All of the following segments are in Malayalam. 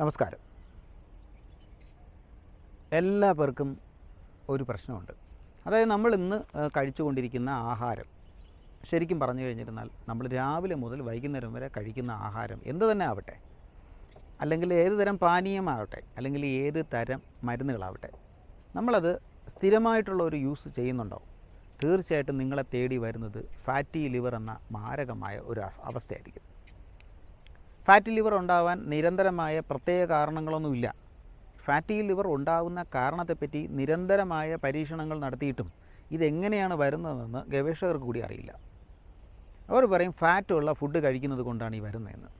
നമസ്കാരം. എല്ലാ പേർക്കും ഒരു പ്രശ്നമുണ്ട്. അതായത് നമ്മൾ ഇന്ന് കഴിച്ചുകൊണ്ടിരിക്കുന്ന ആഹാരം ശരിക്കും പറഞ്ഞു കഴിഞ്ഞിരുന്നാൽ നമ്മൾ രാവിലെ മുതൽ വൈകുന്നേരം വരെ കഴിക്കുന്ന ആഹാരം എന്ത് തന്നെ ആവട്ടെ അല്ലെങ്കിൽ ഏത് തരം പാനീയമാവട്ടെ അല്ലെങ്കിൽ ഏത് തരം മരുന്നുകളാവട്ടെ നമ്മളത് സ്ഥിരമായിട്ടുള്ള ഒരു യൂസ് ചെയ്യുന്നുണ്ടോ? തീർച്ചയായിട്ടും നിങ്ങളെ തേടി വരുന്നത് ഫാറ്റി ലിവർ എന്ന മാരകമായ ഒരു അവസ്ഥയായിരിക്കും. ഫാറ്റി ലിവർ ഉണ്ടാവാൻ നിരന്തരമായ പ്രത്യേക കാരണങ്ങളൊന്നുമില്ല. ഫാറ്റി ലിവർ ഉണ്ടാകുന്ന കാരണത്തെപ്പറ്റി നിരന്തരമായ പരീക്ഷണങ്ങൾ നടത്തിയിട്ടും ഇതെങ്ങനെയാണ് വരുന്നതെന്ന് ഗവേഷകർക്ക് കൂടി അറിയില്ല. അവർ പറയും ഫാറ്റുള്ള ഫുഡ് കഴിക്കുന്നത് കൊണ്ടാണ് ഈ വരുന്നതെന്ന്.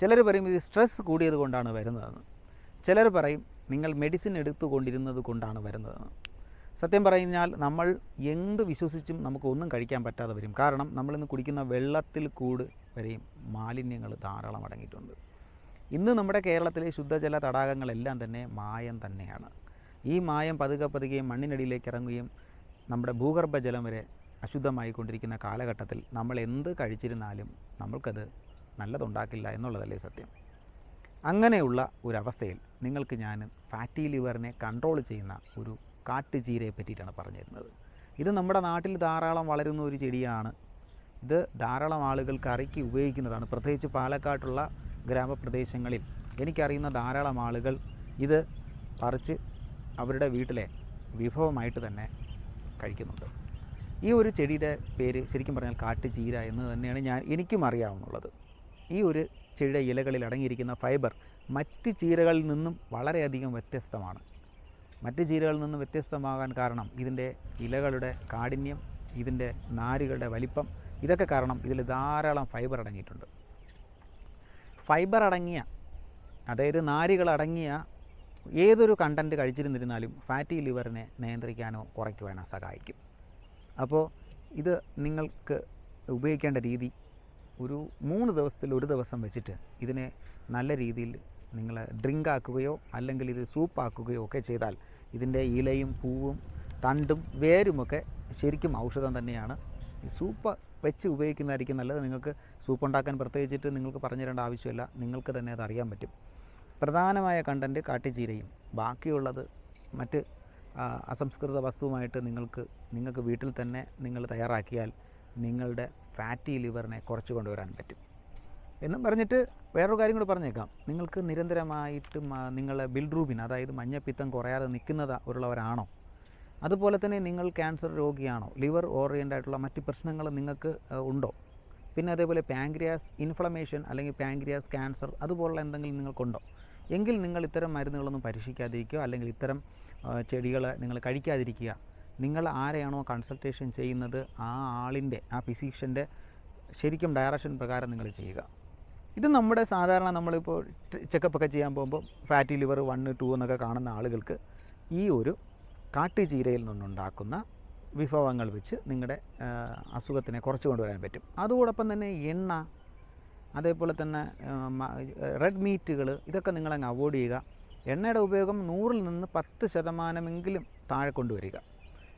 ചിലർ പറയും ഇത് സ്ട്രെസ് കൂടിയത് കൊണ്ടാണ് വരുന്നതെന്ന്. ചിലർ പറയും നിങ്ങൾ മെഡിസിൻ എടുത്തുകൊണ്ടിരുന്നത് കൊണ്ടാണ് വരുന്നതെന്ന്. സത്യം പറഞ്ഞാൽ നമ്മൾ എന്ത് വിശ്വസിച്ചും നമുക്കൊന്നും കഴിക്കാൻ പറ്റാതെ വരും. കാരണം നമ്മളിന്ന് കുടിക്കുന്ന വെള്ളത്തിൽ കൂട് വരെയും മാലിന്യങ്ങൾ ധാരാളം അടങ്ങിയിട്ടുണ്ട്. ഇന്ന് നമ്മുടെ കേരളത്തിലെ ശുദ്ധജല തടാകങ്ങളെല്ലാം തന്നെ മായം തന്നെയാണ്. ഈ മായം പതുക്കെ പതുക്കെ മണ്ണിനടിയിലേക്ക് ഇറങ്ങുകയും നമ്മുടെ ഭൂഗർഭജലം വരെ അശുദ്ധമായി കൊണ്ടിരിക്കുന്ന കാലഘട്ടത്തിൽ നമ്മൾ എന്ത് കഴിച്ചിരുന്നാലും നമ്മൾക്കത് നല്ലതുണ്ടാക്കില്ല എന്നുള്ളതല്ലേ സത്യം. അങ്ങനെയുള്ള ഒരവസ്ഥയിൽ നിങ്ങൾക്ക് ഞാൻ ഫാറ്റി ലിവറിനെ കൺട്രോൾ ചെയ്യുന്ന ഒരു കാട്ടുചീരയെ പറ്റിയിട്ടാണ് പറഞ്ഞിരുന്നത്. ഇത് നമ്മുടെ നാട്ടിൽ ധാരാളം വളരുന്ന ഒരു ചെടിയാണ്. ഇത് ധാരാളം ആളുകൾ കറിക്ക് ഉപയോഗിക്കുന്നതാണ്. പ്രത്യേകിച്ച് പാലക്കാട്ടുള്ള ഗ്രാമപ്രദേശങ്ങളിൽ എനിക്കറിയുന്ന ധാരാളം ആളുകൾ ഇത് പറിച്ച് അവരുടെ വീട്ടിലെ വിഭവമായിട്ട് തന്നെ കഴിക്കുന്നുണ്ട്. ഈ ഒരു ചെടിയുടെ പേര് ശരിക്കും പറഞ്ഞാൽ കാട്ടുചീര എന്ന് തന്നെയാണ് ഞാൻ എനിക്കും അറിയാവുന്നുള്ളത്. ഈ ഒരു ചെടിയുടെ ഇലകളിൽ അടങ്ങിയിരിക്കുന്ന ഫൈബർ മറ്റ് ചീരകളിൽ നിന്നും വളരെയധികം വ്യത്യസ്തമാണ്. മറ്റ് ചീരകളിൽ നിന്നും വ്യത്യസ്തമാകാൻ കാരണം ഇതിന്റെ ഇലകളുടെ കാഠിന്യം ഇതിന്റെ നാരുകളുടെ വലിപ്പം ഇതൊക്കെ കാരണം ഇതിൽ ധാരാളം ഫൈബർ അടങ്ങിയിട്ടുണ്ട്. ഫൈബർ അടങ്ങിയ അതായത് നാരുകൾ അടങ്ങിയ ഏതൊരു കണ്ടന്റ് കഴിച്ചിരുന്നിരുന്നാലും ഫാറ്റി ലിവറിനെ നിയന്ത്രിക്കാനോ കുറയ്ക്കുവാനോ സഹായിക്കും. അപ്പോൾ ഇത് നിങ്ങൾക്ക് ഉപയോഗിക്കേണ്ട രീതി ഒരു മൂന്ന് ദിവസത്തിൽ ഒരു ദിവസം വെച്ചിട്ട് ഇതിനെ നല്ല രീതിയിൽ നിങ്ങൾ ഡ്രിങ്ക് ആക്കുകയോ അല്ലെങ്കിൽ ഇത് സൂപ്പ് ആക്കുകയോ ഒക്കെ ചെയ്താൽ ഇതിന്റെ ഇലയും പൂവും തണ്ടും വേരുമൊക്കെ ശരിക്കും ഔഷധം തന്നെയാണ്. ഈ സൂപ്പ് വെച്ച് ഉപയോഗിക്കുന്നതായിരിക്കും നല്ലത്. നിങ്ങൾക്ക് സൂപ്പ് ഉണ്ടാക്കാൻ പ്രത്യേകിച്ചിട്ട് നിങ്ങൾക്ക് പറഞ്ഞു തരേണ്ട ആവശ്യമില്ല. നിങ്ങൾക്ക് തന്നെ അത് അറിയാൻ പറ്റും. പ്രധാനമായ കണ്ടന്റ് കാട്ടിച്ചീരയും. ബാക്കിയുള്ളത് മറ്റ് അസംസ്കൃത വസ്തുവുമായിട്ട് നിങ്ങൾക്ക് നിങ്ങൾക്ക് വീട്ടിൽ തന്നെ നിങ്ങൾ തയ്യാറാക്കിയാൽ നിങ്ങളുടെ ഫാറ്റി ലിവറിനെ കുറച്ച് കൊണ്ടുവരാൻ പറ്റും. എന്നും പറഞ്ഞിട്ട് വേറൊരു കാര്യം കൂടി പറഞ്ഞേക്കാം. നിങ്ങൾക്ക് നിരന്തരമായിട്ട് നിങ്ങൾ ബിൽഡ്രൂബിൻ അതായത് മഞ്ഞപ്പിത്തം കുറയാതെ നിൽക്കുന്നത് ഉള്ളവരാണോ? അതുപോലെ തന്നെ നിങ്ങൾ ക്യാൻസർ രോഗിയാണോ? ലിവർ ഓറിയന്റ് ആയിട്ടുള്ള മറ്റ് പ്രശ്നങ്ങൾ നിങ്ങൾക്ക് ഉണ്ടോ? പിന്നെ അതേപോലെ പാങ്ക്രിയാസ് ഇൻഫ്ലമേഷൻ അല്ലെങ്കിൽ പാങ്ക്രിയാസ് ക്യാൻസർ അതുപോലുള്ള എന്തെങ്കിലും നിങ്ങൾക്കുണ്ടോ? എങ്കിൽ നിങ്ങൾ ഇത്തരം മരുന്നുകളൊന്നും പരീക്ഷിക്കാതിരിക്കുക അല്ലെങ്കിൽ ഇത്തരം ചെടികൾ നിങ്ങൾ കഴിക്കാതിരിക്കുക. നിങ്ങൾ ആരെയാണോ കൺസൾട്ടേഷൻ ചെയ്യുന്നത്? ആ ആളിന്റെ ആ ഫിസിഷ്യന്റെ ശരിക്കും ഡയറക്ഷൻ പ്രകാരം നിങ്ങൾ ചെയ്യുക. ഇത് നമ്മുടെ സാധാരണ നമ്മളിപ്പോൾ ചെക്കപ്പൊക്കെ ചെയ്യാൻ പോകുമ്പോൾ ഫാറ്റി ലിവർ വൺ ടു എന്നൊക്കെ കാണുന്ന ആളുകൾക്ക് ഈ ഒരു കാട്ടുചീരയിൽ നിന്നുണ്ടാക്കുന്ന വിഭവങ്ങൾ വെച്ച് നിങ്ങളുടെ അസുഖത്തിനെ കുറച്ച് കൊണ്ടുവരാൻ പറ്റും. അതോടൊപ്പം തന്നെ എണ്ണ അതേപോലെ തന്നെ റെഡ് മീറ്റുകൾ ഇതൊക്കെ നിങ്ങളങ്ങ് അവോയ്ഡ് ചെയ്യുക. എണ്ണയുടെ ഉപയോഗം നൂറിൽ നിന്ന് പത്ത് ശതമാനമെങ്കിലും താഴെ കൊണ്ടുവരിക.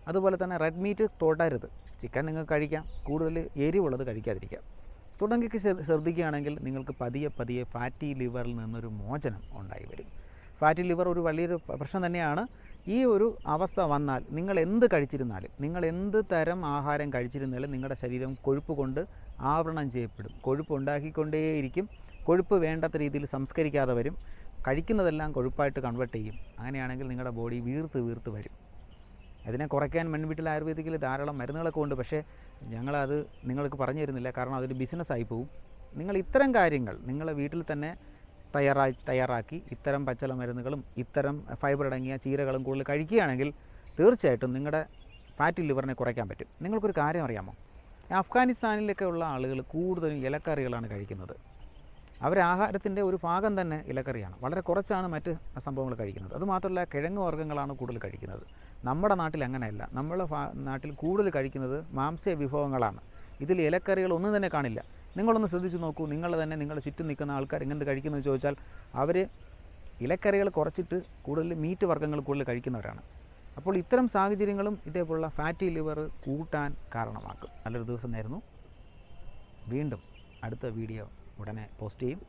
അതുപോലെ തന്നെ റെഡ് മീറ്റ് തൊടരുത്. ചിക്കൻ നിങ്ങൾക്ക് കഴിക്കാം. കൂടുതൽ എരിവുള്ളത് കഴിക്കാതിരിക്കാം. തുടങ്ങിക്ക് ശ്ര- ശ്രദ്ധിക്കുകയാണെങ്കിൽ നിങ്ങൾക്ക് പതിയെ പതിയെ ഫാറ്റി ലിവറിൽ നിന്നൊരു മോചനം ഉണ്ടായി വരും. ഫാറ്റി ലിവർ ഒരു വലിയൊരു പ്രശ്നം തന്നെയാണ്. ഈ ഒരു അവസ്ഥ വന്നാൽ നിങ്ങൾ എന്ത് കഴിച്ചിരുന്നാലും നിങ്ങൾ എന്ത് തരം ആഹാരം കഴിച്ചിരുന്നാലും നിങ്ങളുടെ ശരീരം കൊഴുപ്പ് കൊണ്ട് ആവരണം ചെയ്യപ്പെടും. കൊഴുപ്പ് ഉണ്ടാക്കിക്കൊണ്ടേയിരിക്കും. കൊഴുപ്പ് വേണ്ടാത്ത രീതിയിൽ സംസ്കരിക്കാതെ വരും. കഴിക്കുന്നതെല്ലാം കൊഴുപ്പായിട്ട് കൺവേർട്ട് ചെയ്യും. അങ്ങനെയാണെങ്കിൽ നിങ്ങളുടെ ബോഡി വീർത്ത് വീർത്ത് വരും. അതിനെ കുറയ്ക്കാൻ മൺവീട്ടിൽ ആയുർവേദിക്കിൽ ധാരാളം മരുന്നുകളൊക്കെ ഉണ്ട്. പക്ഷേ ഞങ്ങളത് നിങ്ങൾക്ക് പറഞ്ഞു തരുന്നില്ല. കാരണം അതൊരു ബിസിനസ്സായി പോവും. നിങ്ങൾ ഇത്തരം കാര്യങ്ങൾ നിങ്ങളെ വീട്ടിൽ തന്നെ തയ്യാറായി തയ്യാറാക്കി ഇത്തരം പച്ചള മരുന്നുകളും ഇത്തരം ഫൈബർ അടങ്ങിയ ചീരകളും കൂടുതൽ കഴിക്കുകയാണെങ്കിൽ തീർച്ചയായിട്ടും നിങ്ങളുടെ ഫാറ്റി ലിവറിനെ കുറയ്ക്കാൻ പറ്റും. നിങ്ങൾക്കൊരു കാര്യം അറിയാമോ? അഫ്ഗാനിസ്ഥാനിലൊക്കെ ഉള്ള ആളുകൾ കൂടുതലും ഇലക്കറികളാണ് കഴിക്കുന്നത്. അവർ ആഹാരത്തിന്റെ ഒരു ഭാഗം തന്നെ ഇലക്കറിയാണ്. വളരെ കുറച്ചാണ് മറ്റ് സംഭവങ്ങൾ കഴിക്കുന്നത്. അതുമാത്രമല്ല കിഴങ്ങ് വർഗങ്ങളാണ് കൂടുതൽ കഴിക്കുന്നത്. നമ്മുടെ നാട്ടിൽ അങ്ങനെയല്ല. നമ്മുടെ നാട്ടിൽ കൂടുതൽ കഴിക്കുന്നത് മാംസ്യ വിഭവങ്ങളാണ്. ഇതിൽ ഇലക്കറികൾ ഒന്നും തന്നെ കാണില്ല. നിങ്ങളൊന്ന് ശ്രദ്ധിച്ചു നോക്കൂ. നിങ്ങൾ തന്നെ നിങ്ങളുടെ ചുറ്റും നിൽക്കുന്ന ആൾക്കാർ എങ്ങനെ കഴിക്കുന്നത് ചോദിച്ചാൽ അവർ ഇലക്കറികൾ കുറച്ചിട്ട് കൂടുതൽ മീറ്റ് വർഗങ്ങൾ കൂടുതൽ കഴിക്കുന്നവരാണ്. അപ്പോൾ ഇത്തരം സാഹചര്യങ്ങളും ഇതേപോലുള്ള ഫാറ്റി ലിവർ കൂട്ടാൻ കാരണമാക്കും. നല്ലൊരു ദിവസം നേരുന്നു. വീണ്ടും അടുത്ത വീഡിയോ ഉടനെ പോസ്റ്റ് ചെയ്യും.